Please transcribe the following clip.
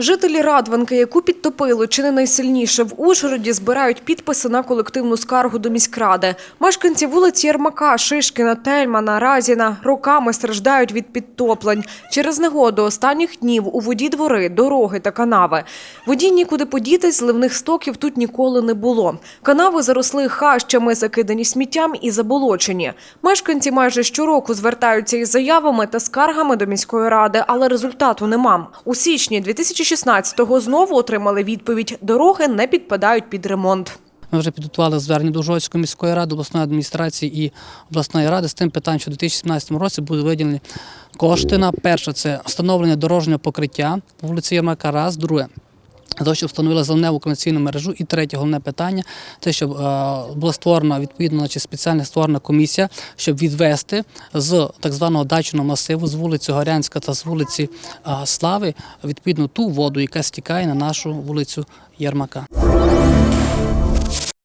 Жителі Радванки, яку підтопило чи не найсильніше в Ужгороді, збирають підписи на колективну скаргу до міськради. Мешканці вулиць Єрмака, Шишкіна, Тельмана, Разіна роками страждають від підтоплень. Через негоду останніх днів у воді двори, дороги та канави. Воді нікуди подітись, зливних стоків тут ніколи не було. Канави заросли хащами, закидані сміттям і заболочені. Мешканці майже щороку звертаються із заявами та скаргами до міської ради, але результату нема. У січні 2016-го знову отримали відповідь: дороги не підпадають під ремонт. Ми вже підготували звернення до Жовської міської ради, обласної адміністрації і обласної ради з тим питанням, що у 2017 році будуть виділені кошти на перше це встановлення дорожнього покриття по вулиці Єрмака. Раз, друге. Того, щоб встановили зеленеву каналізаційну мережу. І третє головне питання це щоб е, була створена відповідно значить, спеціальна створена комісія, щоб відвести з так званого дачного масиву з вулиці Горянська та з вулиці е, Слави відповідно ту воду, яка стікає на нашу вулицю Єрмака.